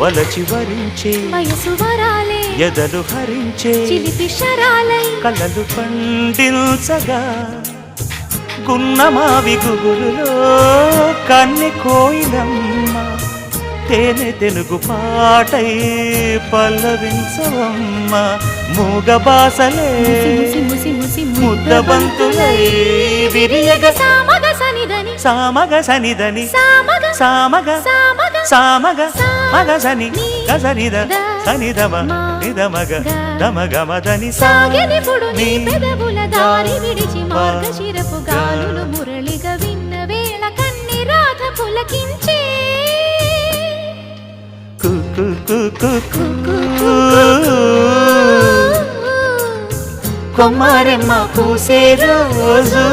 వలచి వరించే వయసు వరాలే ఎదలు హరించే చిలిపి శరాలై కలలు పండించగా గున్నమావి గుగురులో కన్నె కోయిలమ్మ తేనె తెలుగు పాటై పల్లవించవమ్మ మూగ బాసలే ముద్దబంతులై విరియగ. సామగ సనిదని సామగ సనిదని సామగ సామగ సామగ సామగ సా- మగ సని నీ గసనిద ద సనిదమ నిదమగ దమగమదని సాగెనిపుడు నీ పెదవుల దారి విడిచి మార్గశిరపు గాలులు మురళిగా విన్న వేళ కన్ని రాధ పులకించే కొమ్మారెమ్మ పూసే రోజు